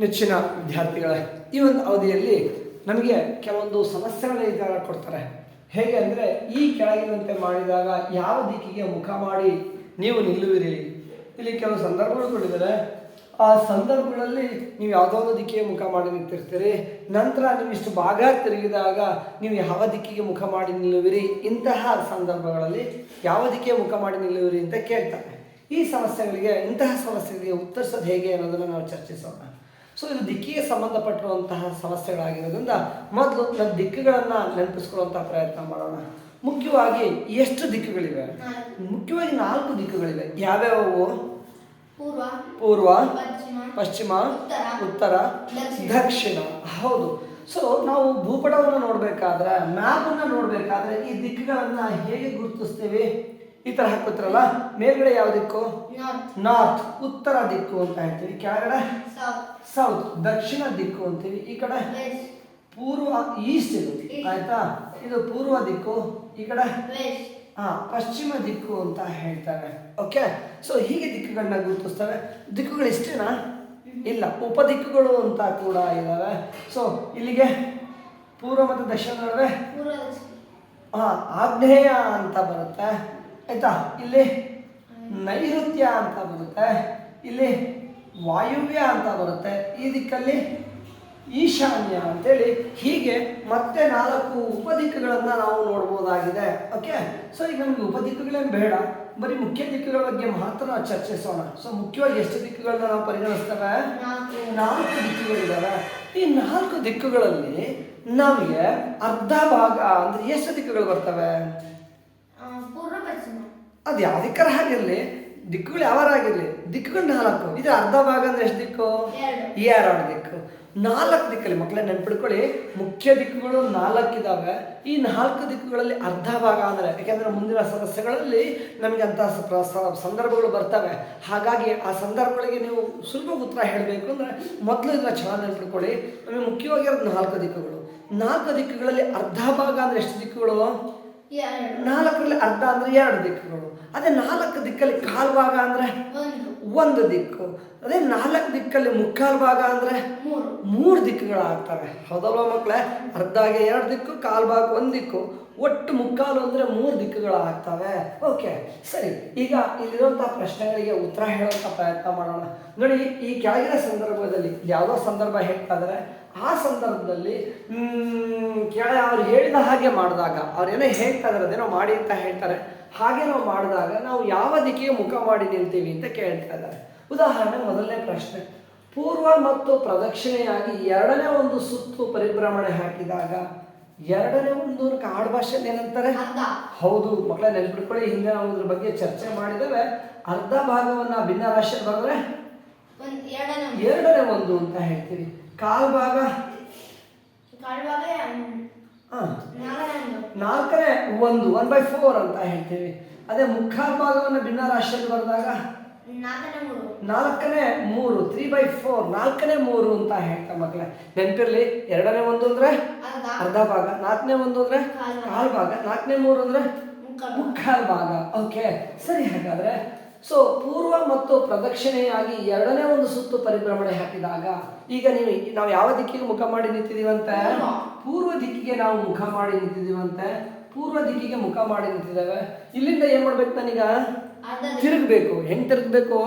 ನೆಚ್ಚಿನ ವಿದ್ಯಾರ್ಥಿಗಳೇ, ಈ ಒಂದು ಅವಧಿಯಲ್ಲಿ ನಮಗೆ ಕೆಲವೊಂದು ಸಮಸ್ಯೆಗಳ ಇದ್ದಾಗ ಕೊಡ್ತಾರೆ. ಹೇಗೆ ಅಂದರೆ, ಈ ಕೆಳಗಿನಂತೆ ಮಾಡಿದಾಗ ಯಾವ ದಿಕ್ಕಿಗೆ ಮುಖ ಮಾಡಿ ನೀವು ನಿಲ್ಲುವಿರಿ? ಇಲ್ಲಿ ಕೆಲವು ಸಂದರ್ಭಗಳು ಕೊಟ್ಟಿದ್ದಾರೆ. ಆ ಸಂದರ್ಭಗಳಲ್ಲಿ ನೀವು ಯಾವುದಾದ್ರು ದಿಕ್ಕಿಗೆ ಮುಖ ಮಾಡಿ ನಿಂತಿರ್ತೀರಿ. ನಂತರ ನೀವು ಇಷ್ಟು ಭಾಗ ತಿರುಗಿದಾಗ ನೀವು ಯಾವ ದಿಕ್ಕಿಗೆ ಮುಖ ಮಾಡಿ ನಿಲ್ಲುವಿರಿ? ಇಂತಹ ಸಂದರ್ಭಗಳಲ್ಲಿ ಯಾವ ದಿಕ್ಕಿಗೆ ಮುಖ ಮಾಡಿ ನಿಲ್ಲುವಿರಿ ಅಂತ ಕೇಳ್ತಾರೆ. ಈ ಸಮಸ್ಯೆಗಳಿಗೆ, ಇಂತಹ ಸಮಸ್ಯೆಗಳಿಗೆ ಉತ್ತರಿಸೋದು ಹೇಗೆ ಅನ್ನೋದನ್ನು ನಾವು ಚರ್ಚಿಸೋಣ. ಸೊ ಇದು ದಿಕ್ಕಿಗೆ ಸಂಬಂಧಪಟ್ಟಿರುವಂತಹ ಸಮಸ್ಯೆಗಳಾಗಿರೋದ್ರಿಂದ ಮೊದಲು ನನ್ನ ದಿಕ್ಕುಗಳನ್ನು ನೆನಪಿಸ್ಕೊಳ್ಳುವಂತಹ ಪ್ರಯತ್ನ ಮಾಡೋಣ. ಮುಖ್ಯವಾಗಿ ಎಷ್ಟು ದಿಕ್ಕುಗಳಿವೆ? ಮುಖ್ಯವಾಗಿ ನಾಲ್ಕು ದಿಕ್ಕುಗಳಿವೆ. ಯಾವ್ಯಾವು ಪೂರ್ವ ಪಶ್ಚಿಮ ಉತ್ತರ. ದಕ್ಷಿಣ. ಹೌದು. ಸೊ ನಾವು ಭೂಪಟವನ್ನು ನೋಡಬೇಕಾದ್ರೆ ಮ್ಯಾಪನ್ನು ನೋಡಬೇಕಾದ್ರೆ ಈ ದಿಕ್ಕುಗಳನ್ನು ಹೇಗೆ ಗುರುತಿಸ್ತೀವಿ? ಈ ತರ ಹಾಕೋತ್ರಲ್ಲ ಮೇಲ್ಗಡೆ ಯಾವ ದಿಕ್ಕು? ನಾರ್ತ್ ಉತ್ತರ ದಿಕ್ಕು ಅಂತ ಹೇಳ್ತೀವಿ. ಕೆಳಗಡೆ ಸೌತ್ ದಕ್ಷಿಣ ದಿಕ್ಕು ಅಂತೀವಿ. ಈ ಕಡೆ? ಪೂರ್ವ ಈಸ್ಟ್ ಇದು ಆಯ್ತಾ? ಇದು ಪೂರ್ವ ದಿಕ್ಕು. ಈ ಕಡೆ? ಹಾ ಪಶ್ಚಿಮ ದಿಕ್ಕು ಅಂತ ಹೇಳ್ತಾರೆ. ಓಕೆ ಸೊ ಹೀಗೆ ದಿಕ್ಕುಗಳನ್ನ ಗುರುತಿಸ್ತವೆ ದಿಕ್ಕುಗಳು ಇಷ್ಟೇನಾ ಇಲ್ಲ ಉಪದಿಕ್ಕುಗಳು ಅಂತ ಕೂಡ ಇದ್ದಾವೆ ಸೊ ಇಲ್ಲಿಗೆ ಪೂರ್ವ ಮತ್ತು ದಕ್ಷಿಣ ನಡುವೆ? ಹಾ ಆಗ್ನೇಯ ಅಂತ ಬರುತ್ತೆ. ಆಯ್ತಾ? ಇಲ್ಲಿ ನೈಋತ್ಯ ಅಂತ ಬರುತ್ತೆ. ಇಲ್ಲಿ ವಾಯುವ್ಯ ಅಂತ ಬರುತ್ತೆ. ಈ ದಿಕ್ಕಲ್ಲಿ ಈಶಾನ್ಯ ಅಂತೇಳಿ ಹೀಗೆ ಮತ್ತೆ ನಾಲ್ಕು ಉಪದಿಕ್ಕುಗಳನ್ನು ನಾವು ನೋಡ್ಬೋದಾಗಿದೆ. ಓಕೆ ಸೊ ಈಗ ನಮಗೆ ಉಪದಿಕ್ಕುಗಳೇನು ಬೇಡ. ಬರೀ ಮುಖ್ಯ ದಿಕ್ಕುಗಳ ಬಗ್ಗೆ ಮಾತ್ರ ನಾವು ಚರ್ಚಿಸೋಣ. ಸೊ ಮುಖ್ಯವಾಗಿ ಎಷ್ಟು ದಿಕ್ಕುಗಳನ್ನ ನಾವು ಪರಿಗಣಿಸ್ತೇವೆ? ನಾಲ್ಕು. ನಾಲ್ಕು ದಿಕ್ಕುಗಳಿದ್ದಾವೆ ಈ ನಾಲ್ಕು ದಿಕ್ಕುಗಳಲ್ಲಿ ನಮಗೆ ಅರ್ಧ ಭಾಗ ಅಂದ್ರೆ ಎಷ್ಟು ದಿಕ್ಕುಗಳು ಬರ್ತವೆ? ಅದು ಯಾವ ದಿಕ್ಕರ ಹಾಗಿರಲಿ ದಿಕ್ಕುಗಳು ಯಾವಾರಾಗಿರಲಿ ದಿಕ್ಕುಗಳು ನಾಲ್ಕು. ಇದು ಅರ್ಧ ಭಾಗ ಅಂದ್ರೆ ಎಷ್ಟು ದಿಕ್ಕು? ಎರಡು. ಎರಡು ದಿಕ್ಕು. ನಾಲ್ಕು ದಿಕ್ಕಲ್ಲಿ ಮಕ್ಕಳೇ ನೆನ್ಪಿಡ್ಕೊಳ್ಳಿ ಮುಖ್ಯ ದಿಕ್ಕುಗಳು ನಾಲ್ಕು ಇದ್ದಾವೆ ಈ ನಾಲ್ಕು ದಿಕ್ಕುಗಳಲ್ಲಿ ಅರ್ಧ ಭಾಗ ಅಂದರೆ ಯಾಕೆಂದರೆ ಮುಂದಿನ ಸದಸ್ಯಗಳಲ್ಲಿ ನಮಗೆ ಅಂತ ಸ- ಸ- ಸಂದರ್ಭಗಳು ಬರ್ತವೆ. ಹಾಗಾಗಿ ಆ ಸಂದರ್ಭಗಳಿಗೆ ನೀವು ಸುಲಭ ಉತ್ತರ ಹೇಳಬೇಕು ಅಂದರೆ ಮೊದಲು ಇದನ್ನ ಚೆನ್ನಾಗಿ ನೆನ್ಪಿಡ್ಕೊಳ್ಳಿ ನಮಗೆ ಮುಖ್ಯವಾಗಿರೋದು ನಾಲ್ಕು ದಿಕ್ಕುಗಳು. ನಾಲ್ಕು ದಿಕ್ಕುಗಳಲ್ಲಿ ಅರ್ಧ ಭಾಗ ಅಂದರೆ ಎಷ್ಟು ದಿಕ್ಕುಗಳು? ನಾಲ್ಕರಲ್ಲಿ ಅರ್ಧ ಅಂದರೆ ಎರಡು ದಿಕ್ಕುಗಳು ಅದೇ ನಾಲ್ಕು ದಿಕ್ಕಲ್ಲಿ ಕಾಲು ಭಾಗ ಅಂದರೆ ಒಂದು. ದಿಕ್ಕು. ಅದೇ ನಾಲ್ಕು ದಿಕ್ಕಲ್ಲಿ ಮುಕ್ಕಾಲು ಭಾಗ ಅಂದರೆ ಮೂರು. ದಿಕ್ಕುಗಳಾಗ್ತವೆ. ಹೌದಲ್ವ ಮಕ್ಕಳೇ? ಅರ್ಧಾಗೆ ಎರಡು ದಿಕ್ಕು ಕಾಲು ಭಾಗ ಒಂದು ದಿಕ್ಕು ಒಟ್ಟು ಮುಕ್ಕಾಲು ಅಂದರೆ ಮೂರು ದಿಕ್ಕುಗಳಾಗ್ತವೆ ಓಕೆ ಸರಿ. ಈಗ ಇಲ್ಲಿರುವಂಥ ಪ್ರಶ್ನೆಗಳಿಗೆ ಉತ್ತರ ಹೇಳುವಂಥ ಪ್ರಯತ್ನ ಮಾಡೋಣ. ನೋಡಿ, ಈ ಕೆಳಗಿನ ಸಂದರ್ಭದಲ್ಲಿ ಯಾವುದೋ ಸಂದರ್ಭ ಹೇಳ್ತಾ ಇದ್ದಾರೆ ಆ ಸಂದರ್ಭದಲ್ಲಿ ಕೆಳ, ಅವ್ರು ಹೇಳಿದ ಹಾಗೆ ಮಾಡಿದಾಗ ಅವ್ರೇನೋ ಹೇಳ್ತಾ ಇದ್ದಾರೆ ಅದೇನೋ ಮಾಡಿ ಅಂತ ಹೇಳ್ತಾರೆ. ಹಾಗೆ ನಾವು ಮಾಡಿದಾಗ ನಾವು ಯಾವ ದಿಕ್ಕಿಗೆ ಮುಖ ಮಾಡಿ ನಿಲ್ತೀವಿ ಅಂತ ಕೇಳ್ತಾ ಇದ್ದಾರೆ ಉದಾಹರಣೆ ಮೊದಲನೇ ಪ್ರಶ್ನೆ. ಪೂರ್ವ ಮತ್ತು ಪ್ರದಕ್ಷಿಣೆಯಾಗಿ ಎರಡನೇ ಒಂದು ಸುತ್ತು ಪರಿಭ್ರಮಣೆ ಹಾಕಿದಾಗ ಎರಡನೇ ಒಂದು ಕಾಡು ಭಾಷೆ ಏನಂತಾರೆ? ಹೌದು ಮಕ್ಕಳ ನೆನ್ಪಿಟ್ಕೊಳ್ಳಿ ಹಿಂದೆ ನಾವು ಇದ್ರ ಬಗ್ಗೆ ಚರ್ಚೆ ಮಾಡಿದ್ದೇವೆ. ಅರ್ಧ ಭಾಗವನ್ನ ಭಿನ್ನ ರಾಶಿ ಬರೆದ್ರೆ? ಎರಡನೇ ಒಂದು. ಅಂತ ಹೇಳ್ತೀವಿ ಕಾಲ್ ಭಾಗ? ನಾಲ್ಕನೇ ಒಂದು. ಒನ್ ಬೈ ಫೋರ್ ಅಂತ ಹೇಳ್ತೀವಿ. ಅದೇ ಮುಖ ಭಾಗವನ್ನು ಭಿನ್ನ ರಾಶಿಯಲ್ಲಿ ಬರೆದಾಗ? ನಾಲ್ಕನೇ ಮೂರು. ನಾಲ್ಕನೇ ಮೂರು ತ್ರೀ ಬೈ ಫೋರ್ ನಾಲ್ಕನೇ ಮೂರು ಅಂತ ಹೇಳ್ತ ಮಕ್ಕಳೇ. ನೆನಪಿರ್ಲಿ ಎರಡನೇ ಒಂದು ಅಂದ್ರೆ? ಅರ್ಧ. ಭಾಗ. ನಾಲ್ಕನೇ ಒಂದು ಅಂದ್ರೆ? ಕಾಲ್ ಭಾಗ. ನಾಲ್ಕನೇ ಮೂರು ಅಂದ್ರೆ? ಮುಕ್ಕಾಲು ಭಾಗ. ಓಕೆ ಸರಿ ಹಾಗಾದ್ರೆ. ಸೊ ಪೂರ್ವ ಮತ್ತು ಪ್ರದಕ್ಷಿಣೆಯಾಗಿ ಎರಡನೇ ಒಂದು ಸುತ್ತು ಪರಿಭ್ರಮಣೆ ಹಾಕಿದಾಗ ಈಗ ನೀವು ನಾವು ಯಾವ ದಿಕ್ಕಿಗೆ ಮುಖ ಮಾಡಿ ನಿಂತಿದೀವಂತೆ ಪೂರ್ವ. ಪೂರ್ವ ದಿಕ್ಕಿಗೆ ನಾವು ಮುಖ ಮಾಡಿ ನಿಂತಿದೀವಂತೆ ಪೂರ್ವ ದಿಕ್ಕಿಗೆ ಮುಖ ಮಾಡಿ ನಿಂತಿದ್ದಾವೆ. ಇಲ್ಲಿಂದ ಏನ್ ಮಾಡ್ಬೇಕು ನಾನೀಗ? ತಿರುಗ್ಬೇಕು. ಹೆಂಗ್ ತಿರುಗಬೇಕು?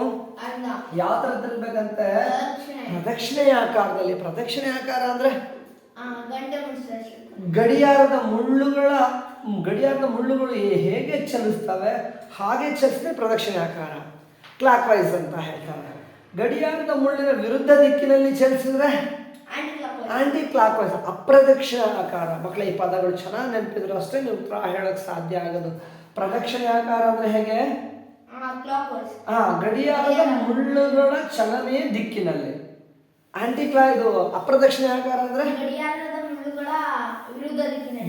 ಯಾವ ತರ ತಿರುಗಬೇಕಂತೆ? ಪ್ರದಕ್ಷಿಣೆ. ಆಕಾರದಲ್ಲಿ. ಪ್ರದಕ್ಷಿಣೆ ಆಕಾರ ಅಂದ್ರೆ? ಗಡಿಯಾರದ ಮುಳ್ಳುಗಳ ಗಡಿಯಾರದ ಮುಳ್ಳುಗಳು ಹೇಗೆ ಚಲಿಸ್ತವೆ? ಹಾಗೆ ಚಲಿಸಿದ್ರೆ ಪ್ರದಕ್ಷಿಣೆ ಆಕಾರ. ಕ್ಲಾಕ್ ವೈಸ್ ಅಂತ ಹೇಳ್ತಾರೆ. ಗಡಿಯಾರದ ಮುಳ್ಳಿನ ವಿರುದ್ಧ ದಿಕ್ಕಿನಲ್ಲಿ ಚಲಿಸಿದ್ರೆ ಆಂಟಿ ಕ್ಲಾಕ್ ವೈಸ್ ಅಪ್ರದಕ್ಷಿಣ ಆಕಾರ ಮಕ್ಕಳ ಈ ಪದಗಳು ಚೆನ್ನಾಗಿ ನೆನಪಿದ್ರು ಅಷ್ಟೇ ನೀವು ಉತ್ತರ ಹೇಳಕ್ ಸಾಧ್ಯ ಆಗೋದು. ಪ್ರದಕ್ಷಿಣೆ ಆಕಾರ ಅಂದ್ರೆ ಹೇಗೆ? ಹಾ ಗಡಿಯಾರದ ಮುಳ್ಳುಗಳ ಚಲನೆಯ ದಿಕ್ಕಿನಲ್ಲಿ. ಆಂಟಿ ಕ್ಲಾ ಇದು ಅಪ್ರದಕ್ಷಿಣೆ ಆಕಾರ ಅಂದ್ರೆ?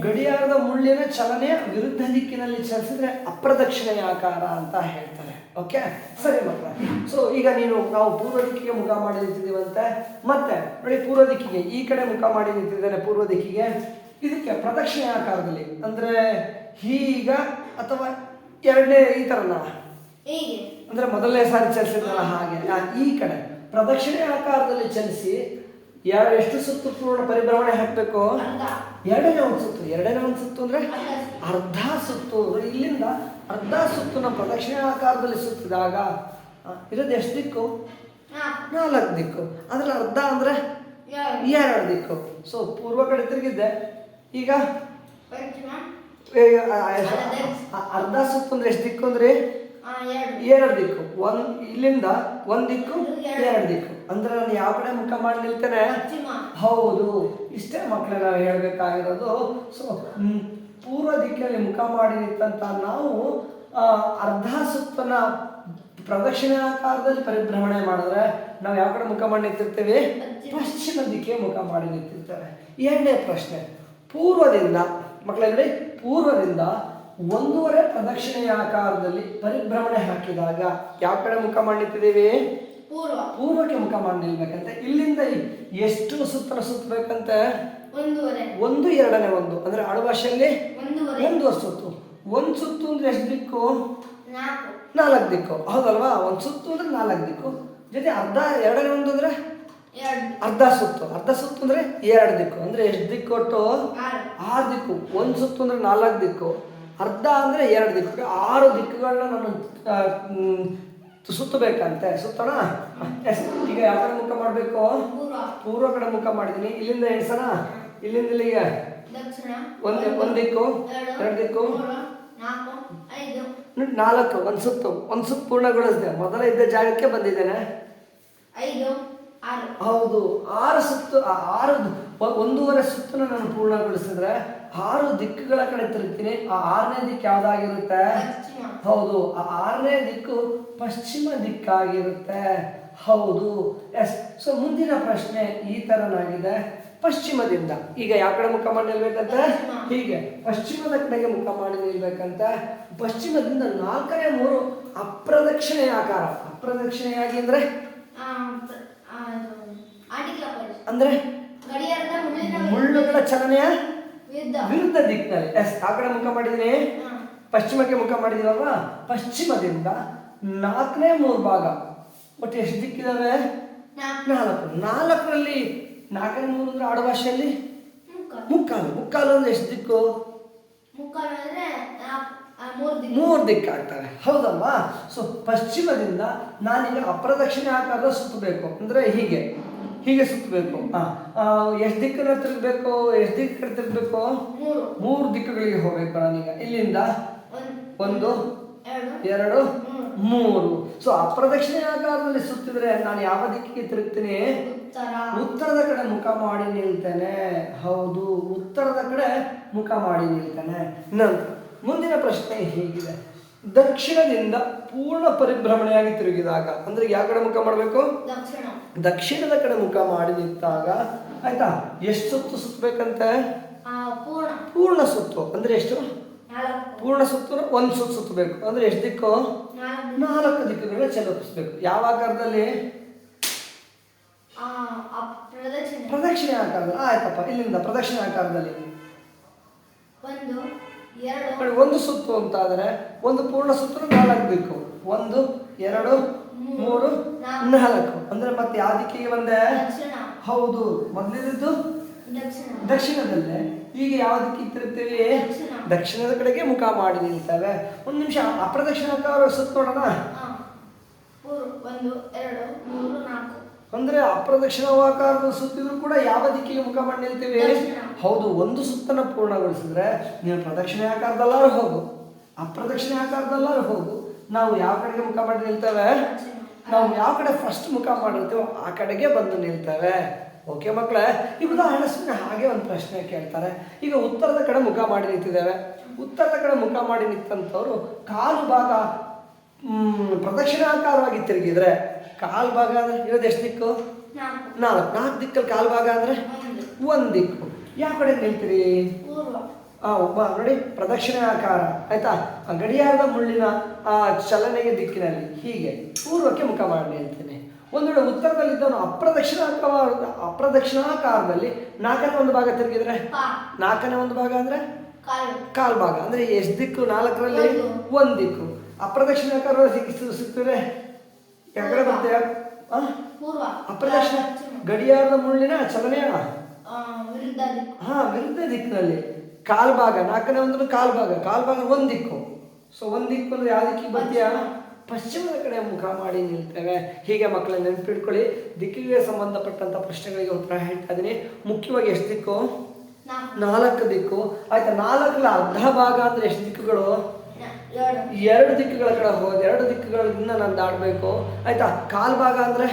ಗಡಿಯಾರದ ಮುಳ್ಳಿನ ಚಲನೆಯ ವಿರುದ್ಧ ದಿಕ್ಕಿನಲ್ಲಿ ಚಲಿಸಿದ್ರೆ ಅಪ್ರದಕ್ಷಿಣೆಯ ಆಕಾರ ಅಂತ ಹೇಳ್ತಾರೆ. ಓಕೆ ಸರಿ ಮಕ್ಕಳ. ಸೊ ಈಗ ನೀನು ನಾವು ಪೂರ್ವ ದಿಕ್ಕಿಗೆ ಮುಖ ಮಾಡಿ ನಿಂತಿದ್ದೀವಂತೆ ಮತ್ತೆ ನೋಡಿ ಪೂರ್ವ ದಿಕ್ಕಿಗೆ ಈ ಕಡೆ ಮುಖ ಮಾಡಿ ನಿಂತಿದ್ದೇನೆ ಪೂರ್ವ ದಿಕ್ಕಿಗೆ ಇದಕ್ಕೆ ಪ್ರದಕ್ಷಿಣೆ ಆಕಾರದಲ್ಲಿ ಅಂದ್ರೆ ಈಗ ಅಥವಾ ಎರಡನೇ ಈ ಥರನ ಅಂದ್ರೆ ಮೊದಲನೇ ಸಾರಿ ಚಲಿಸಿದ್ನಲ್ಲ ಹಾಗೆ. ಈ ಕಡೆ. ಪ್ರದಕ್ಷಿಣೆ ಆಕಾರದಲ್ಲಿ ಚಲಿಸಿ ಯಾರು ಎಷ್ಟು ಸುತ್ತು ಪೂರ್ಣ ಪರಿಭ್ರಮಣೆ ಹಾಕಬೇಕು? ಎರಡನೇ ಒಂದು ಸುತ್ತು. ಎರಡನೇ ಒಂದು ಸುತ್ತು ಅಂದ್ರೆ ಅರ್ಧ. ಸುತ್ತು. ಇಲ್ಲಿಂದ ಅರ್ಧ ಸುತ್ತು ಪ್ರದಕ್ಷಿಣಾಕಾರದಲ್ಲಿ ಸುತ್ತಿದಾಗ ಇರೋದು ಎಷ್ಟು ದಿಕ್ಕು? ನಾಲ್ಕು. ದಿಕ್ಕು. ಅದರ ಅರ್ಧ ಅಂದ್ರೆ ಎರಡು. ದಿಕ್ಕು. ಸೊ ಪೂರ್ವ ಕಡೆ ತಿರುಗಿದ್ದೆ. ಈಗ? ಅರ್ಧ ಸುತ್ತು ಅಂದ್ರೆ ಎಷ್ಟು ದಿಕ್ಕು ಅಂದ್ರೆ? ಎರಡು. ದಿಕ್ಕು. ಒಂದ್ ಇಲ್ಲಿಂದ ಒಂದ್ ದಿಕ್ಕು ಎರಡು. ದಿಕ್ಕು. ಅಂದ್ರೆ ನಾನು ಯಾವ ಕಡೆ ಮುಖ ಮಾಡಿ ನಿಲ್ತೇನೆ? ಹೌದು. ಇಷ್ಟೇ ಮಕ್ಕಳ ಹೇಳಬೇಕಾಗಿರೋದು. ಸೊ ಪೂರ್ವ ದಿಕ್ಕಿನಲ್ಲಿ ಮುಖ ಮಾಡಿ ನಿಂತಂತ ನಾವು ಆ, ಅರ್ಧ ಸುತ್ತನ ಪ್ರದಕ್ಷಿಣಾಕಾರದಲ್ಲಿ ಪರಿಭ್ರಮಣೆ ಮಾಡಿದ್ರೆ ನಾವು ಯಾವ ಕಡೆ ಮುಖ ಮಾಡಿ ನಿಂತಿರ್ತೇವೆ? ಪಶ್ಚಿಮ ದಿಕ್ಕೆ ಮುಖ ಮಾಡಿ ನಿಂತಿರ್ತೇವೆ ಎರಡನೇ ಪ್ರಶ್ನೆ ಪೂರ್ವದಿಂದ ಮಕ್ಕಳಲ್ಲಿ ಪೂರ್ವದಿಂದ ಒಂದೂವರೆ ಪ್ರದಕ್ಷಿಣೆಯ ಆಕಾರದಲ್ಲಿ ಪರಿಭ್ರಮಣೆ ಹಾಕಿದಾಗ ಯಾವ ಕಡೆ ಮುಖ ಮಾಡಿ ನಿಂತಿದ್ದೀವಿ? ಪೂರ್ವ. ಪೂರ್ವಕ್ಕೆ ಮುಖ ಮಾಡಿ ನಿಲ್ಬೇಕಂತೆ. ಇಲ್ಲಿಂದ ಎಷ್ಟು ಸುತ್ತನ ಸುತ್ತಬೇಕಂತೆ. ಒಂದು ಎರಡನೇ ಒಂದು. ಅಂದ್ರೆ ಆಡು ಭಾಷೆಯಲ್ಲಿ ಒಂದು ಸುತ್ತು. ಒಂದು ಸುತ್ತು ಅಂದ್ರೆ ಎಷ್ಟು ದಿಕ್ಕು? ನಾಲ್ಕು. ದಿಕ್ಕು. ಹೌದಲ್ವಾ? ಒಂದು ಸುತ್ತು ಅಂದ್ರೆ ನಾಲ್ಕು ದಿಕ್ಕು. ಜೊತೆ ಅರ್ಧ ಎರಡನೇ ಒಂದು ಅಂದ್ರೆ? ಅರ್ಧ ಸುತ್ತು. ಅರ್ಧ ಸುತ್ತು ಅಂದ್ರೆ ಎರಡು ದಿಕ್ಕು. ಅಂದ್ರೆ ಎಷ್ಟು ದಿಕ್ಕು ಒಟ್ಟು? ಆರು. ದಿಕ್ಕು. ಒಂದು ಸುತ್ತು ಅಂದ್ರೆ ನಾಲ್ಕು ದಿಕ್ಕು. ಅರ್ಧ ಅಂದ್ರೆ ಎರಡು ದಿಕ್ಕು. ಆರು ದಿಕ್ಕುಗಳನ್ನ ನಾನು ಸುತ್ತಬೇಕಂತೆ. ಸುತ್ತೋಣ ಎಸ್. ಈಗ ಯಾವ ಕಡೆ ಮುಖ ಮಾಡಬೇಕು? ಪೂರ್ವ. ಪೂರ್ವ ಕಡೆ ಮುಖ ಮಾಡಿದ್ದೀನಿ. ಇಲ್ಲಿಂದ ಎಣ್ಸೋಣ ಇಲ್ಲಿಂದ ಇಲ್ಲಿಗೆ ಒಂದು ಒಂದು ದಿಕ್ಕು ಎರಡು ದಿಕ್ಕು. ನಾಲ್ಕು ಐದು. ನೋಡಿ, ನಾಲ್ಕು ಒಂದು ಸುತ್ತು ಒಂದು ಸುತ್ತು ಪೂರ್ಣಗೊಳಿಸಿದೆ. ಮೊದಲ ಇದ್ದ ಜಾಗಕ್ಕೆ ಬಂದಿದ್ದೇನೆ. ಹೌದು ಆರು ಸುತ್ತು ಆರು ಒಂದೂವರೆ ಸುತ್ತನ್ನು ನಾನು ಪೂರ್ಣಗೊಳಿಸಿದ್ರೆ ಆರು ದಿಕ್ಕುಗಳ ಕಡೆ ತಿರುಗ್ತೀನಿ. ಆ ಆರನೇ ದಿಕ್ಕು ಯಾವ್ದಾಗಿರುತ್ತೆ? ಹೌದು ಆ ಆರನೇ ದಿಕ್ಕು ಪಶ್ಚಿಮ ದಿಕ್ಕಾಗಿರುತ್ತೆ. ಹೌದು. ಎಸ್ ಸೊ ಮುಂದಿನ ಪ್ರಶ್ನೆ ಈ ತರನಾಗಿದೆ. ಪಶ್ಚಿಮದಿಂದ. ಈಗ ಯಾವ ಕಡೆ ಮುಖ ಮಾಡಿ ನಿಲ್ಬೇಕಂತ. ಹೀಗೆ. ಪಶ್ಚಿಮದ ಕಡೆಗೆ ಮುಖ ಮಾಡಿ ನಿಲ್ಬೇಕಂತ. ಪಶ್ಚಿಮದಿಂದ ನಾಲ್ಕನೇ ಮೂರು ಅಪ್ರದಕ್ಷಿಣೆ ಆಕಾರ. ಅಪ್ರದಕ್ಷಿಣೆಯಾಗಿ ಅಂದ್ರೆ? ಅಂದ್ರೆ? ಮುಳ್ಳುಗಳ ಚಲನೆಯ ವಿರುದ್ಧ. ದಿಕ್ಕಿನಲ್ಲಿ. ಎಸ್ ಆ ಕಡೆ ಮುಖ ಮಾಡಿದೀನಿ? ಪಶ್ಚಿಮಕ್ಕೆ ಮುಖ ಮಾಡಿದೀವಲ್ವಾ? ಪಶ್ಚಿಮದಿಂದ ನಾಲ್ಕನೇ ಮೂರು ಭಾಗ. ಒಟ್ಟು ಎಷ್ಟು ದಿಕ್ಕಿದಾವೆ? ನಾಲ್ಕು. ನಾಲ್ಕರಲ್ಲಿ ನಾಲ್ಕನೇ ಮೂರು ಅಂದ್ರೆ ಆಡು ಭಾಷೆಯಲ್ಲಿ? ಮುಕ್ಕಾಲು. ಮುಕ್ಕಾಲು. ಅಂದ್ರೆ ಎಷ್ಟು ದಿಕ್ಕು? ಮೂರು ದಿಕ್ಕಾಗ್ತವೆ ಹೌದಲ್ವಾ? ಸೊ ಪಶ್ಚಿಮದಿಂದ ನಾನೀಗ ಅಪ್ರದಕ್ಷಿಣೆ ಆಕಾರದ ಸುತ್ತಬೇಕು. ಅಂದ್ರೆ ಹೀಗೆ. ಹೀಗೆ ಸುತ್ತಬೇಕು. ಎಷ್ಟು ದಿಕ್ಕನ್ನ ತಿರುಗಬೇಕು? ಎಷ್ಟು ದಿಕ್ಕ ತಿರುಗಬೇಕು? ಮೂರು. ದಿಕ್ಕುಗಳಿಗೆ ಹೋಗ್ಬೇಕು ನಾನೀಗ. ಇಲ್ಲಿಂದ? ಒಂದು ಎರಡು ಮೂರು. ಸೊ ಅಪ್ರದಕ್ಷಿಣಾಕಾರದಲ್ಲಿ ಸುತ್ತಿದ್ರೆ ನಾನು ಯಾವ ದಿಕ್ಕಿಗೆ ತಿರುಗ್ತೀನಿ? ಉತ್ತರ. ಉತ್ತರದ ಕಡೆ ಮುಖ ಮಾಡಿ ನಿಲ್ತೇನೆ. ಹೌದು ಉತ್ತರದ ಕಡೆ ಮುಖ ಮಾಡಿ ನಿಲ್ತೇನೆ. ನಂತರ ಮುಂದಿನ ಪ್ರಶ್ನೆ ಹೀಗಿದೆ. ದಕ್ಷಿಣದಿಂದ ಪೂರ್ಣ ಪರಿಭ್ರಮಣೆಯಾಗಿ ತಿರುಗಿದಾಗ ಅಂದ್ರೆ ಯಾವ ಕಡೆ ಮುಖ ಮಾಡಬೇಕು? ದಕ್ಷಿಣದ ಕಡೆ ಮುಖ ಮಾಡಿ ನಿಂತಾಗ ಆಯ್ತಾ? ಎಷ್ಟು ಸುತ್ತು ಸುತ್ತಬೇಕಂತೆ? ಪೂರ್ಣ. ಪೂರ್ಣ ಸುತ್ತು. ಅಂದ್ರೆ ಎಷ್ಟು? ಪೂರ್ಣ ಸುತ್ತು ಒಂದು ಸುತ್ತು ಸುತ್ತಬೇಕು. ಅಂದ್ರೆ ಎಷ್ಟು ದಿಕ್ಕು? ನಾಲ್ಕು. ದಿಕ್ಕುಗಳ ದಿಕ್ಕುಗಳನ್ನ ಚಲಿಸಬೇಕು ಯಾವ ಆಕಾರದಲ್ಲಿ ಪ್ರದಕ್ಷಿಣೆ. ಆಕಾರದಲ್ಲಿ. ಆಯ್ತಪ್ಪ ಇಲ್ಲಿಂದ ಪ್ರದಕ್ಷಿಣೆ ಆಕಾರದಲ್ಲಿ. ಒಂದು ಸುತ್ತು ಅಂತ ಆದರೆ ಒಂದು ಪೂರ್ಣ ಸುತ್ತು ನಾಲ್ಕು ದಿಕ್ಕು. ಒಂದು ಎರಡು ಮೂರು ನಾಲ್ಕು. ಅಂದ್ರೆ ಮತ್ತೆ ಯಾವ ದಿಕ್ಕಿಗೆ ಬಂದೆ? ಹೌದು ಮೊದಲಿದ್ದು ದಕ್ಷಿಣ. ದಕ್ಷಿಣದಲ್ಲೇ ಈಗ ಯಾವ ಇತ್ತಿರ್ತೀವಿ ದಕ್ಷಿಣದ ಕಡೆಗೆ ಮುಖ ಮಾಡಿ ನಿಲ್ತೇವೆ. ಒಂದು ನಿಮಿಷ ಅಪ್ರದಕ್ಷಿಣಾಕಾರ ಸುತ್ತ ನೋಡೋಣ ಅಂದ್ರೆ ಅಪ್ರದಕ್ಷಿಣಾಕಾರದ ಸುತ್ತಿದ್ರು ಕೂಡ ಯಾವ ದಿಕ್ಕಿಗೆ ಮುಖ ಮಾಡಿ ನಿಲ್ತೀವಿ? ಹೌದು ಒಂದು ಸುತ್ತನ ಪೂರ್ಣಗೊಳಿಸಿದ್ರೆ ನೀವು ಪ್ರದಕ್ಷಿಣೆ ಆಕಾರದಲ್ಲಾರು ಹೋಗು. ಅಪ್ರದಕ್ಷಿಣೆ ಆಕಾರದಲ್ಲಾರು ಹೋಗು. ನಾವು ಯಾವ ಕಡೆಗೆ ಮುಖ ಮಾಡಿ ನಿಲ್ತೇವೆ? ನಾವು ಯಾವ ಕಡೆ ಫಸ್ಟ್ ಮುಖ ಮಾಡಿರ್ತೇವೋ ಆ ಕಡೆಗೆ ಬಂದು ನಿಲ್ತೇವೆ. ಓಕೆ ಮಕ್ಕಳೇ? ಈ ಉದಾಹರಣೆ ಸುಮ್ಮನೆ ಹಾಗೆ ಒಂದು ಪ್ರಶ್ನೆ ಕೇಳ್ತಾರೆ. ಈಗ ಉತ್ತರದ ಕಡೆ ಮುಖ ಮಾಡಿ ನಿಂತಿದ್ದೇವೆ. ಉತ್ತರದ ಕಡೆ ಮುಖ ಮಾಡಿ ನಿಂತಂಥವ್ರು ಕಾಲು ಭಾಗ ಪ್ರದಕ್ಷಿಣಾಕಾರವಾಗಿ ತಿರುಗಿದ್ರೆ ಕಾಲು ಭಾಗ ಅಂದ್ರೆ ಇರೋದು ಎಷ್ಟು ದಿಕ್ಕು? ನಾಲ್ಕು. ನಾಲ್ಕು. ದಿಕ್ಕಲ್ಲಿ ಕಾಲು ಭಾಗ ಅಂದ್ರೆ? ಒಂದು ದಿಕ್ಕು. ಯಾವ ಕಡೆ ನಿಲ್ತೀರಿ ಆ ಒಬ್ಬ ನೋಡಿ ಪ್ರದಕ್ಷಿಣೆ ಆಕಾರ ಆಯ್ತಾ? ಆ ಗಡಿಯಾರದ ಮುಳ್ಳಿನ ಆ ಚಲನೆಯ ದಿಕ್ಕಿನಲ್ಲಿ. ಹೀಗೆ. ಪೂರ್ವಕ್ಕೆ ಮುಖ ಮಾಡಿ ನಿಲ್ತೇನೆ ಒಂದು ವೇಳೆ ಉತ್ತರದಲ್ಲಿದ್ದವನು ಅಪ್ರದಕ್ಷಿಣಾಕಾರ ಅಪ್ರದಕ್ಷಿಣಾಕಾರದಲ್ಲಿ ನಾಲ್ಕನೇ ಒಂದು ಭಾಗ ತಿರುಗಿದ್ರೆ? ನಾಲ್ಕನೇ ಒಂದು ಭಾಗ ಅಂದ್ರೆ? ಕಾಲು. ಕಾಲ್ ಭಾಗ. ಅಂದ್ರೆ ಎಷ್ಟು ದಿಕ್ಕು? ನಾಲ್ಕರಲ್ಲಿ ಒಂದು. ದಿಕ್ಕು. ಅಪ್ರದಕ್ಷಿಣಾಕಾರ ಸಿಕ್ಕಿದ್ರೆ ಯಾಕಡೆ ಬರ್ತೇವೆ ಅಪ್ರದಕ್ಷಿಣ. ಗಡಿಯಾರದ ಮುಳ್ಳಿನ ಚಲನೆಯ ಆ, ವಿರುದ್ಧ ದಿಕ್ಕು. ಹಾ ವಿರುದ್ಧ ದಿಕ್ಕಿನಲ್ಲಿ. ಕಾಲ್ಭಾಗ ನಾಲ್ಕನೇ ಒಂದು ಕಾಲ್ ಭಾಗ. ಒಂದ್ ದಿಕ್ಕು. ಸೊ ಒಂದು ದಿಕ್ಕು ಅಂದ್ರೆ ಯಾವ ದಿಕ್ಕಿಗೆ ಬರ್ತೀಯಾ? ಪಶ್ಚಿಮದ ಕಡೆ ಮುಖ ಮಾಡಿ ನಿಲ್ತೇವೆ. ಹೀಗೆ ಮಕ್ಕಳ ನೆನಪಿಟ್ಕೊಳ್ಳಿ. ದಿಕ್ಕಿಗೆ ಸಂಬಂಧಪಟ್ಟಂತ ಪ್ರಶ್ನೆಗಳಿಗೆ ಉತ್ತರ ಹೇಳ್ತಾ ಇದ್ದೀನಿ. ಮುಖ್ಯವಾಗಿ ಎಷ್ಟು ದಿಕ್ಕು? ನಾಲ್ಕು. ದಿಕ್ಕು. ಆಯ್ತಾ ನಾಲ್ಕಲ್ಲ ಅರ್ಧ ಭಾಗ ಅಂದ್ರೆ ಎಷ್ಟು ದಿಕ್ಕುಗಳು? ಎರಡು. ದಿಕ್ಕುಗಳ ಕಡೆ ಹೋದ ಎರಡು ದಿಕ್ಕುಗಳಿಂದ ನಾನು ದಾಡಬೇಕು ಆಯ್ತಾ ಕಾಲ್ ಭಾಗ ಅಂದ್ರೆ?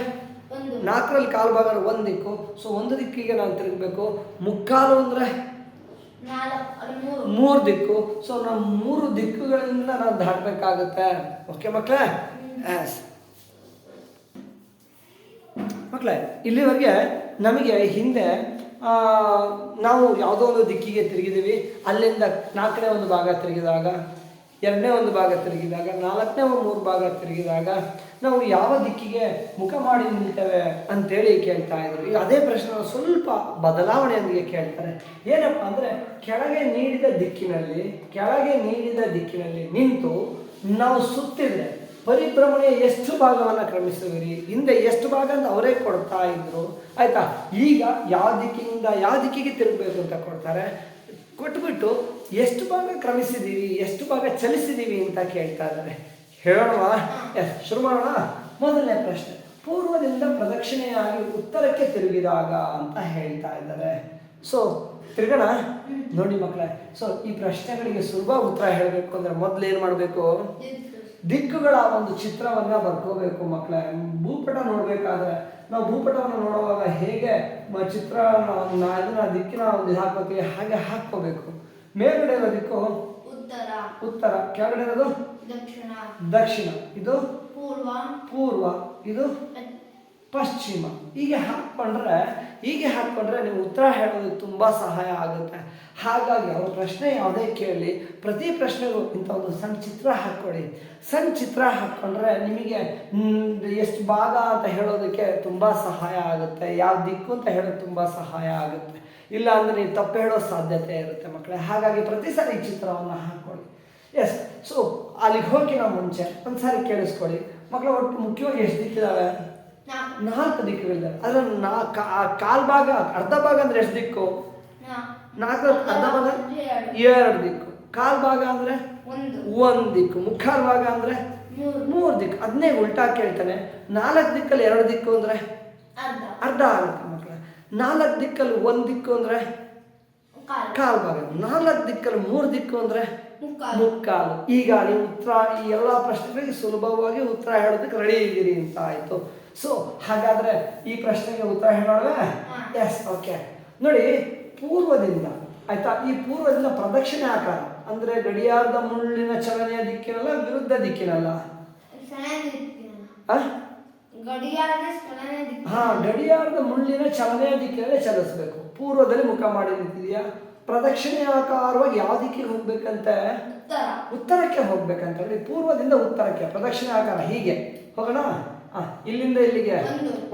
ನಾಲ್ಕರಲ್ಲಿ ಕಾಲ್ ಭಾಗ ಅಂದ್ರೆ ಒಂದು ದಿಕ್ಕು. ಸೊ ಒಂದು ದಿಕ್ಕಿಗೆ ನಾನು ತಿರುಗಬೇಕು. ಮುಕ್ಕಾಲು ಅಂದ್ರೆ? ಮೂರು ಮೂರು ದಿಕ್ಕು. ಸೊ ನಾವು ಮೂರು ದಿಕ್ಕುಗಳಿಂದ ನಾವು ದಾಟಬೇಕಾಗುತ್ತೆ. ಓಕೆ ಮಕ್ಕಳೇ ಎಸ್ ಮಕ್ಕಳೇ ಇಲ್ಲಿವರೆಗೆ ನಮಗೆ ಹಿಂದೆ ಆ, ನಾವು ಯಾವುದೋ ಒಂದು ದಿಕ್ಕಿಗೆ ತಿರುಗಿದ್ದೀವಿ. ಅಲ್ಲಿಂದ ನಾಲ್ಕನೇ ಒಂದು ಭಾಗ ತಿರುಗಿದಾಗ ಎರಡನೇ ಒಂದು ಭಾಗ ತಿರುಗಿದಾಗ, ನಾಲ್ಕನೇ ಒಂದು ಮೂರು ಭಾಗ ತಿರುಗಿದಾಗ ನಾವು ಯಾವ ದಿಕ್ಕಿಗೆ ಮುಖ ಮಾಡಿ ನಿಲ್ತೇವೆ ಅಂತೇಳಿ ಕೇಳ್ತಾ ಇದ್ರು. ಈಗ ಅದೇ ಪ್ರಶ್ನೆ ಸ್ವಲ್ಪ ಬದಲಾವಣೆಯೊಂದಿಗೆ ಕೇಳ್ತಾರೆ. ಏನಪ್ಪ ಅಂದರೆ, ಕೆಳಗೆ ನೀಡಿದ ದಿಕ್ಕಿನಲ್ಲಿ, ಕೆಳಗೆ ನೀಡಿದ ದಿಕ್ಕಿನಲ್ಲಿ ನಿಂತು ನಾವು ಸುತ್ತಿದ್ರೆ ಪರಿಭ್ರಮಣೆಯ ಎಷ್ಟು ಭಾಗವನ್ನು ಕ್ರಮಿಸುವಿರಿ? ಹಿಂದೆ ಎಷ್ಟು ಭಾಗ ಅಂತ ಅವರೇ ಕೊಡ್ತಾ ಇದ್ರು. ಆಯ್ತಾ? ಈಗ ಯಾವ ದಿಕ್ಕಿನಿಂದ ಯಾವ ದಿಕ್ಕಿಗೆ ತಿರುಗಬೇಕು ಅಂತ ಕೊಡ್ತಾರೆ? ಕೊಟ್ಬಿಟ್ಟು ಎಷ್ಟು ಭಾಗ ಕ್ರಮಿಸಿದ್ದೀವಿ ಎಷ್ಟು ಭಾಗ ಚಲಿಸಿದ್ದೀವಿ ಅಂತ ಕೇಳ್ತಾ ಇದ್ದಾರೆ. ಹೇಳೋಣ ಎಸ್ ಶುರು ಮಾಡೋಣ? ಮೊದಲನೇ ಪ್ರಶ್ನೆ. ಪೂರ್ವದಿಂದ ಪ್ರದಕ್ಷಿಣೆಯಾಗಿ ಉತ್ತರಕ್ಕೆ ತಿರುಗಿದಾಗ ಅಂತ ಹೇಳ್ತಾ ಇದ್ದಾರೆ. ಸೊ ತಿರುಗಣ. ನೋಡಿ ಮಕ್ಕಳೇ ಸೊ ಈ ಪ್ರಶ್ನೆಗಳಿಗೆ ಸುಲಭ ಉತ್ತರ ಹೇಳಬೇಕು ಅಂದ್ರೆ ಮೊದಲು ಏನು ಮಾಡಬೇಕು? ದಿಕ್ಕುಗಳ ಒಂದು ಚಿತ್ರವನ್ನ ಬರ್ಕೋಬೇಕು ಮಕ್ಕಳೇ. ಭೂಪಟ ನೋಡ್ಬೇಕಾದ್ರೆ ನಾವು ಭೂಪಟವನ್ನು ನೋಡುವಾಗ ಹೇಗೆ ಚಿತ್ರ ಅದನ್ನ ದಿಕ್ಕಿನ ಒಂದು ಇದು ಹಾಕೋತೀವಿ ಹಾಗೆ ಹಾಕೋಬೇಕು ಮೇಲ್ಗಡೆ ಇರೋದಿಕ್ಕು ಉತ್ತರ. ಉತ್ತರ. ಕೆಳಗಡೆ ಇರೋದು ದಕ್ಷಿಣ. ದಕ್ಷಿಣ. ಇದು ಪೂರ್ವ. ಪೂರ್ವ. ಇದು ಪಶ್ಚಿಮ. ಹೀಗೆ ಹಾಕ್ಕೊಂಡ್ರೆ ಹೀಗೆ ಹಾಕ್ಕೊಂಡ್ರೆ ನೀವು ಉತ್ತರ ಹೇಳೋದು ತುಂಬ ಸಹಾಯ ಆಗುತ್ತೆ. ಹಾಗಾಗಿ ಅವ್ರ ಪ್ರಶ್ನೆ ಯಾವುದೇ ಕೇಳಲಿ ಪ್ರತಿ ಪ್ರಶ್ನೆಗೂ ಇಂಥ ಒಂದು ಸಣ್ಣ ಚಿತ್ರ ಹಾಕ್ಕೊಡಿ. ಸಣ್ಣ ಚಿತ್ರ ಹಾಕ್ಕೊಂಡ್ರೆ ನಿಮಗೆ ಎಷ್ಟು ಭಾಗ ಅಂತ ಹೇಳೋದಕ್ಕೆ ತುಂಬ ಸಹಾಯ ಆಗುತ್ತೆ. ಯಾವ ದಿಕ್ಕು ಅಂತ ಹೇಳೋದು ತುಂಬ ಸಹಾಯ ಆಗುತ್ತೆ. ಇಲ್ಲ ಅಂದರೆ ನೀವು ತಪ್ಪು ಹೇಳೋ ಸಾಧ್ಯತೆ ಇರುತ್ತೆ ಮಕ್ಕಳೇ. ಹಾಗಾಗಿ ಪ್ರತಿ ಸಾರಿ ಈ ಚಿತ್ರವನ್ನು ಹಾಕ್ಕೊಳ್ಳಿ. ಎಸ್ ಸೊ ಅಲ್ಲಿಗೆ ಹೋಗಿನ ಮುಂಚೆ ಒಂದು ಸಾರಿ ಕೇಳಿಸ್ಕೊಳ್ಳಿ. ಮಕ್ಕಳು, ಒಟ್ಟು ಮುಖ್ಯವಾಗಿ ಎಷ್ಟು ದಿಕ್ಕಿದಾವೆ? ನಾಲ್ಕು. ದಿಕ್ಕುಗಳಿದ್ದಾವೆ ಅದ್ರ ನಾ ಕಾ- ಕಾಲ್ ಭಾಗ ಅರ್ಧ ಭಾಗ ಅಂದ್ರೆ ಎಷ್ಟು ದಿಕ್ಕು? ನಾಲ್ಕು ಅರ್ಧ ಭಾಗ? ಎರಡು. ದಿಕ್ಕು. ಕಾಲ್ ಭಾಗ ಅಂದ್ರೆ? ಒಂದು. ದಿಕ್ಕು. ಮುಕ್ಕಾಲ್ ಭಾಗ ಅಂದ್ರೆ? ಮೂರು. ದಿಕ್ಕು. ಅದನ್ನೇ ಉಲ್ಟಾ ಕೇಳ್ತಾನೆ. ನಾಲ್ಕು ದಿಕ್ಕಲ್ಲಿ ಎರಡು ದಿಕ್ಕು ಅಂದ್ರೆ? ಅರ್ಧ. ಆಗುತ್ತೆ ಮಕ್ಕಳ. ನಾಲ್ಕು ದಿಕ್ಕಲ್ಲಿ ಒಂದ್ ದಿಕ್ಕು ಅಂದ್ರೆ? ಕಾಲು ಭಾಗ. ನಾಲ್ಕು ದಿಕ್ಕಲ್ಲಿ ಮೂರು ದಿಕ್ಕು ಅಂದ್ರೆ? ಮುಕ್ಕಾಲು. ಮುಕ್ಕಾಲು. ಈಗ ನೀವು ಉತ್ತರ ಈ ಎಲ್ಲ ಪ್ರಶ್ನೆಗಳಿಗೆ ಸುಲಭವಾಗಿ ಉತ್ತರ ಹೇಳೋದಕ್ಕೆ ರೆಡಿ ಇದ್ದೀರಿ ಅಂತ ಆಯ್ತು. ಸೊ ಹಾಗಾದ್ರೆ ಈ ಪ್ರಶ್ನೆಗೆ ಉತ್ತರ ಹೇಳೋಣ? ಎಸ್ ಓಕೆ ನೋಡಿ ಪೂರ್ವದಿಂದ ಆಯ್ತಾ? ಈ ಪೂರ್ವದಿಂದ ಪ್ರದಕ್ಷಿಣೆ ಆಕಾರ ಅಂದ್ರೆ ಗಡಿಯಾರದ ಮುಳ್ಳಿನ ಚಲನೆಯ ದಿಕ್ಕಿನಲ್ಲ ವಿರುದ್ಧ ದಿಕ್ಕಿನಲ್ಲ? ಹಾ ಗಡಿಯಾರದ ಮುಳ್ಳಿನ ಚಲನೆಯ ದಿಕ್ಕಿನಲ್ಲೇ ಚಲಿಸ್ಬೇಕು. ಪೂರ್ವದಲ್ಲಿ ಮುಖ ಮಾಡಿ ನಿಂತಿದೆಯಾ? ಪ್ರದಕ್ಷಿಣೆ ಆಕಾರವಾಗಿ ಯಾವ ದಿಕ್ಕಿಗೆ ಹೋಗ್ಬೇಕಂತೆ? ಉತ್ತರ. ಉತ್ತರಕ್ಕೆ ಹೋಗ್ಬೇಕಂತ ಹೇಳಿ ಪೂರ್ವದಿಂದ ಉತ್ತರಕ್ಕೆ ಪ್ರದಕ್ಷಿಣೆ ಆಕಾರ ಹೀಗೆ. ಹೋಗೋಣ? ಇಲ್ಲಿಂದ ಇಲ್ಲಿಗೆ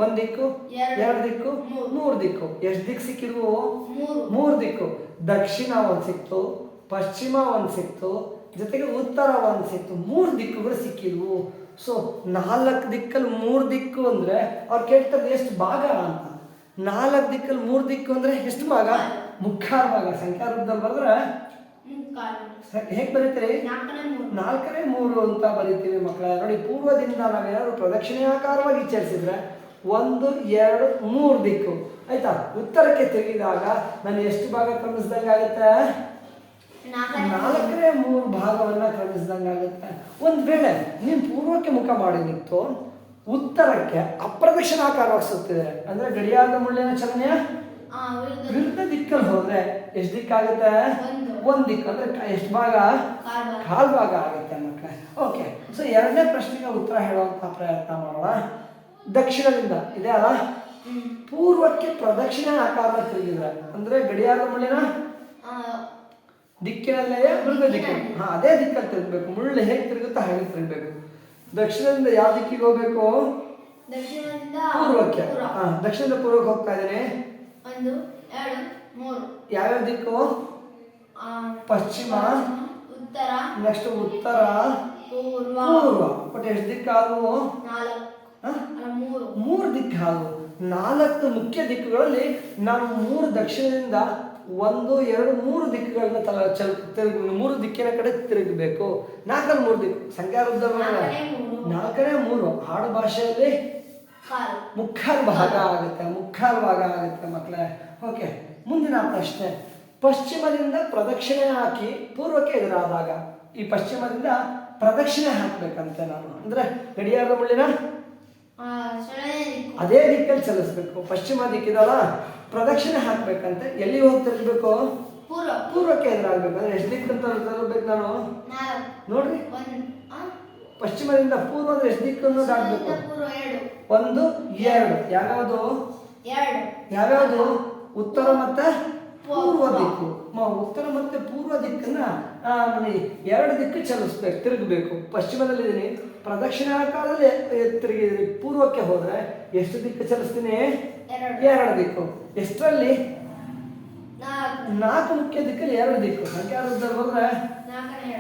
ಒಂದು. ದಿಕ್ಕು ಎರಡು. ದಿಕ್ಕು ಮೂರು. ದಿಕ್ಕು. ಎಷ್ಟು ದಿಕ್ಕು ಸಿಕ್ಕಿದ್ವು ಮೂರು. ಮೂರು ದಿಕ್ಕು. ದಕ್ಷಿಣ ಒಂದ್ ಸಿಕ್ತು ಪಶ್ಚಿಮ ಒಂದ್ ಸಿಕ್ತು ಜೊತೆಗೆ ಉತ್ತರ ಒಂದ್ ಸಿಕ್ತು. ಮೂರು ದಿಕ್ಕುಗಳು ಸಿಕ್ಕಿದ್ವು ಸೊ ನಾಲ್ಕು ದಿಕ್ಕಲ್ಲಿ ಮೂರು ದಿಕ್ಕು ಅಂದ್ರೆ ಅವ್ರು ಕೇಳ್ತಾರೆ ಎಷ್ಟು ಭಾಗ ಅಂತ. ನಾಲ್ಕು ದಿಕ್ಕಲ್ಲಿ ಮೂರು ದಿಕ್ಕು ಅಂದ್ರೆ ಎಷ್ಟು ಭಾಗ? ಮುಖ್ಯ ಭಾಗ. ಸಂಖ್ಯಾ ರೂಪದಲ್ಲಿ ಬರೆದ್ರೆ ಹೇಗ್ ಬರೀತೀರಿ? ನಾಲ್ಕನೇ ಮೂರು. ಅಂತ ಬರೀತೀವಿ ಮಕ್ಕಳ. ನೋಡಿ ಪೂರ್ವದಿಂದ ನಾವೇನಾದ್ರು ಪ್ರದಕ್ಷಿಣಾಕಾರವಾಗಿ ವಿಚಾರಿಸಿದ್ರೆ ಒಂದು ಎರಡು ಮೂರು ದಿಕ್ಕು. ಆಯ್ತಾ? ಉತ್ತರಕ್ಕೆ ತಿರುಗಿದಾಗ ನಾನು ಎಷ್ಟು ಭಾಗ ಕ್ರಮಿಸಿದಂಗೆ ಆಗುತ್ತೆ? ನಾಲ್ಕನೇ ಮೂರು ಭಾಗವನ್ನ ಕ್ರಮಿಸಿದಂಗೆ ಆಗುತ್ತೆ. ಒಂದ್ ವೇಳೆ ನೀವು ಪೂರ್ವಕ್ಕೆ ಮುಖ ಮಾಡಿ ನಿಂತು ಉತ್ತರಕ್ಕೆ ಅಪ್ರದಕ್ಷಿಣಾಕಾರವಾಗಿ ಸುತ್ತಿದೆ. ಅಂದ್ರೆ ಗಡಿಯಾರದ ಮುಳ್ಳಿನ ಚಲನೆಯ? ವಿರುದ್ಧ ದಿಕ್ಕಲ್ಲಿ ಹೋದ್ರೆ ಎಷ್ಟು ದಿಕ್ಕಾಗುತ್ತೆ? ಒಂದು. ದಿಕ್ಕು ಅಂದ್ರೆ ಎಷ್ಟು ಭಾಗ? ಕಾಲು ಭಾಗ ಆಗುತ್ತೆ ಮಕ್ಕಳ. ಓಕೆ ಸೊ ಎರಡನೇ ಪ್ರಶ್ನೆಗೆ ಉತ್ತರ ಹೇಳುವಂತ ಪ್ರಯತ್ನ ಮಾಡೋಣ. ದಕ್ಷಿಣದಿಂದ ಇದೆ ಅಲ್ಲ? ಪೂರ್ವಕ್ಕೆ ಪ್ರದಕ್ಷಿಣೆ ಆಕಾರ ತಿರುಗಿದ್ರೆ ಅಂದ್ರೆ ಗಡಿಯಾರದ ಮುಳ್ಳಿನ? ದಿಕ್ಕಿನಲ್ಲೇ ಮೃಗ ದಿಕ್ಕು. ಹಾ ಅದೇ ದಿಕ್ಕಲ್ಲಿ ತಿರುಗಬೇಕು. ಮುಳ್ಳು ಹೇಗೆ ತಿರುಗುತ್ತಾ ಹಾಗೆ ತಿರುಗಬೇಕು. ದಕ್ಷಿಣದಿಂದ ಯಾವ ದಿಕ್ಕಿಗೆ ಹೋಗ್ಬೇಕು? ಪೂರ್ವಕ್ಕೆ. ಪೂರ್ವ. ಹಾ ದಕ್ಷಿಣದ ಪೂರ್ವಕ್ಕೆ ಹೋಗ್ತಾ ಇದ್ದೇನೆ. ಒಂದು ಎರಡು ಮೂರು. ಯಾವ್ಯಾವ ದಿಕ್ಕು? ಪಶ್ಚಿಮ ಉತ್ತರ ನೆಕ್ಸ್ಟ್ ಉತ್ತರ ಪೂರ್ವ. ಪೂರ್ವ. ಬಟ್ ಎಷ್ಟು ದಿಕ್ಕಾದವು? ಮೂರು. ಮೂರು ದಿಕ್ಕು ಹಾಲು ನಾಲ್ಕು ಮುಖ್ಯ ದಿಕ್ಕುಗಳಲ್ಲಿ ನಾನು ಮೂರು ದಕ್ಷಿಣದಿಂದ ಒಂದು ಎರಡು ಮೂರು ದಿಕ್ಕುಗಳನ್ನ ತಲ ಚಲ್ ತಿರುಗಿ ಮೂರು ದಿಕ್ಕಿನ ಕಡೆ ತಿರುಗಬೇಕು. ನಾಲ್ಕಲ್ಲಿ ಮೂರು ದಿಕ್ಕು. ಸಂಖ್ಯಾ ನಾಲ್ಕನೇ ಮೂರು. ನಾಲ್ಕನೇ ಮೂರು. ಆಡು ಭಾಷೆಯಲ್ಲಿ ಮುಕ್ಕಾಲು ಭಾಗ ಆಗುತ್ತೆ ಮುಕ್ಕಾಲು ಭಾಗ ಆಗುತ್ತೆ ಮಕ್ಕಳೇ. ಓಕೆ ಮುಂದಿನ ಪ್ರಶ್ನೆ. ಪಶ್ಚಿಮದಿಂದ ಪ್ರದಕ್ಷಿಣೆ ಹಾಕಿ ಪೂರ್ವಕ್ಕೆ ಎದುರಾದಾಗ ಈ ಪಶ್ಚಿಮದಿಂದ ಪ್ರದಕ್ಷಿಣೆ ಹಾಕ್ಬೇಕಂತೆ ನಾನು. ಅಂದ್ರೆ ಗಡಿಯಾರದ ಮುಳ್ಳಿನ? ಅದೇ ದಿಕ್ಕಲ್ಲಿ ಚಲಿಸ್ಬೇಕು. ಪಶ್ಚಿಮ ದಿಕ್ಕಿದಲ್ಲ ಪ್ರದಕ್ಷಿಣೆ ಹಾಕ್ಬೇಕಂತೆ. ಎಲ್ಲಿ ಹೋಗಿ ತಿರ್ಬೇಕು ಪೂರ್ವ. ಪೂರ್ವಕ್ಕೆ ಎದುರಾಗಬೇಕು. ಅಂದ್ರೆ ಎಷ್ಟು ದಿಕ್ಕಂತ ತರಬೇಕು ನಾನು? ನೋಡ್ರಿ? ಪಶ್ಚಿಮದಿಂದ ಪೂರ್ವದ ಅಂದ್ರೆ ಎಷ್ಟು ದಿಕ್ಕನ್ನು ದಾಟಬೇಕು ಒಂದು ಎರಡು. ಯಾವ್ಯಾವುದು? ಯಾವ್ಯಾವುದು? ಉತ್ತರ ಮತ್ತೆ ಪೂರ್ವ. ದಿಕ್ಕು. ಉತ್ತರ ಮತ್ತೆ ಪೂರ್ವ ದಿಕ್ಕನ್ನ ಎರಡು ದಿಕ್ಕು ಚಲಿಸ್ಬೇಕು ತಿರುಗಬೇಕು. ಪಶ್ಚಿಮದಲ್ಲಿದ್ದೀನಿ ಪ್ರದಕ್ಷಿಣಾಕಾರದಲ್ಲಿ ತಿರುಗಿ ಪೂರ್ವಕ್ಕೆ ಹೋದ್ರೆ ಎಷ್ಟು ದಿಕ್ಕು ಚಲಿಸ್ತೀನಿ? ಎರಡು. ದಿಕ್ಕು. ಎಷ್ಟರಲ್ಲಿ? ನಾಲ್ಕು. ಮುಖ್ಯ ದಿಕ್ಕಲ್ಲಿ ಎರಡು ದಿಕ್ಕು. ಸಂಖ್ಯಾರೂಪದಲ್ಲಿ ಹೋದ್ರೆ?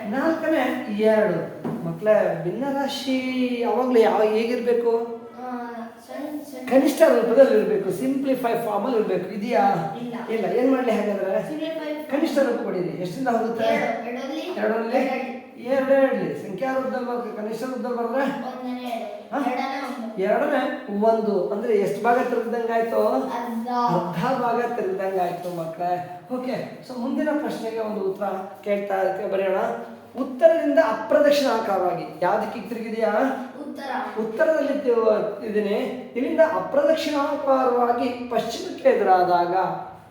ನಾಲ್ಕನೇ ಎರಡು. ಮಕ್ಕಳೇ ಭಿನ್ನರಾಶಿ ಯಾವಾಗಲೂ ಯಾವ ಹೇಗಿರ್ಬೇಕು? ಕನಿಷ್ಠ ರೂಪದಲ್ಲಿ ಇರಬೇಕು ಸಿಂಪ್ಲಿಫೈ ಫಾರ್ಮಲ್ಲಿ ಇರಬೇಕು ಇದೆಯಾ? ಇಲ್ಲ. ಏನ್ ಮಾಡ್ಲಿ ಹಾಗಾದ್ರೆ. ಕನಿಷ್ಠ ರೂಪ ಕೊಡಿರಿ. ಎಷ್ಟಿಂದ ಹೋಗುತ್ತೆ? ಎರಡು ಎರಡರಲ್ಲಿ. ಎರಡೇ ಇರಲಿ. ಸಂಖ್ಯಾ ರೂಪದಲ್ಲಿ ಬರ್ತದೆ ಕನಿಷ್ಠ ರೂಪದಲ್ಲಿ ಹಾ? ಎರಡನೇ ಒಂದು. ಅಂದ್ರೆ ಎಷ್ಟು ಭಾಗ ತೆರೆದಂಗೆ ಅರ್ಧ. ಅರ್ಧ ಭಾಗ ತಿರುಗ್ದಂಗಾಯ್ತು ಮಕ್ಕಳೇ ಓಕೆ ಸೊ ಮುಂದಿನ ಪ್ರಶ್ನೆಗೆ ಒಂದು ಉತ್ತರ ಕೇಳ್ತಾ ಇರ್ತೀವಿ. ಬರೆಯೋಣ. ಉತ್ತರದಿಂದ ಅಪ್ರದಕ್ಷಿಣಾಕಾರವಾಗಿ. ಯಾವ ದಿಕ್ಕಿಗೆ ತಿರುಗಿದೆಯಾ? ಉತ್ತರ. ಉತ್ತರದಲ್ಲಿ ಇದೇ ಇಲ್ಲಿಂದ ಅಪ್ರದಕ್ಷಿಣಾಕಾರವಾಗಿ ಪಶ್ಚಿಮಕ್ಕೆ ಎದುರಾದಾಗ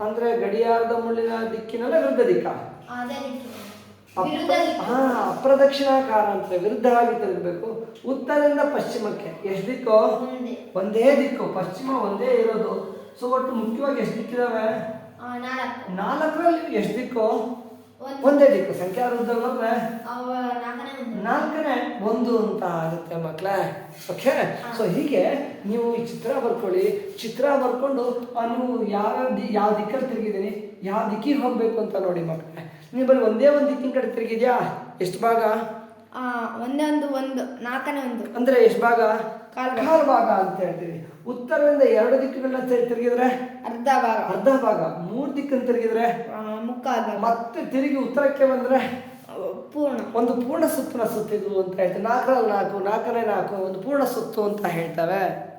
ಅಂದ್ರೆ ಗಡಿಯಾರದ ಮುಳ್ಳಿನ ದಿಕ್ಕಿನಲ್ಲ ವಿರುದ್ಧ ದಿಕ್ಕ? ಹಾ ಅಪ್ರದಕ್ಷಿಣಾಕಾರ ಅಂತ ವಿರುದ್ಧವಾಗಿ ತಿರುಗಬೇಕು. ಉತ್ತರದಿಂದ ಪಶ್ಚಿಮಕ್ಕೆ. ಎಷ್ಟು ದಿಕ್ಕು? ಒಂದೇ. ದಿಕ್ಕು. ಪಶ್ಚಿಮ ಒಂದೇ ಇರೋದು. ಸೊ ಒಟ್ಟು ಮುಖ್ಯವಾಗಿ ಎಷ್ಟು ದಿಕ್ಕಿದಾವೆ? ನಾಲ್ಕರಲ್ಲಿ ಎಷ್ಟು ದಿಕ್ಕು? ಒಂದು ದಿಕ್ಕು ಸಂಖ್ಯಾ ಅವ ನಾಲ್ಕನೇ ಒಂದು ಅಂತ ಆಗುತ್ತೆ ಮಕ್ಕಳೇ ಓಕೆ ಸೊ ಹೀಗೆ ನೀವು ಈ ಚಿತ್ರ ಬರ್ಕೊಳ್ಳಿ. ಚಿತ್ರ ಬರ್ಕೊಂಡು ನೀವು ಯಾವ ದಿ ಯಾವ ದಿಕ್ಕಲ್ಲಿ ತಿರುಗಿದ್ದೀನಿ? ಯಾವ ದಿಕ್ಕಿಗೆ ಹೋಗ್ಬೇಕು ಅಂತ ನೋಡಿ ಮಕ್ಕಳೇ ನೀವು ಬರೀ ಒಂದೇ ಒಂದು ದಿಕ್ಕಿನ ಕಡೆ ತಿರುಗಿದ್ಯಾ? ಎಷ್ಟು ಭಾಗ? ಒಂದೇ ಒಂದು ಒಂದು ನಾಲ್ಕನೇ ಒಂದು. ಅಂದ್ರೆ ಎಷ್ಟು ಭಾಗ? ಕಾಲ್ ಭಾಗ. ಅಂತ ಹೇಳ್ತೀವಿ. ಉತ್ತರದಿಂದ ಎರಡು ದಿಕ್ಕುಗಳನ್ನ ತಿರುಗಿದ್ರೆ? ಅರ್ಧ ಭಾಗ. ಅರ್ಧ ಭಾಗ. ಮೂರು ದಿಕ್ಕನ್ನು ತಿರುಗಿದ್ರೆ? ಮುಕ್ಕಾಲ್ ಮತ್ತೆ ತಿರುಗಿ ಉತ್ತರಕ್ಕೆ ಬಂದ್ರೆ? ಪೂರ್ಣ. ಒಂದು ಪೂರ್ಣ ಸುತ್ತಿನ ಸುತ್ತಿದ್ವು ಅಂತ ಹೇಳ್ತೀವಿ. ನಾಲ್ಕರಲ್ಲಿ ನಾಲ್ಕು ನಾಲ್ಕನೇ ನಾಲ್ಕು ಒಂದು ಪೂರ್ಣ ಸುತ್ತು ಅಂತ ಹೇಳ್ತವೆ.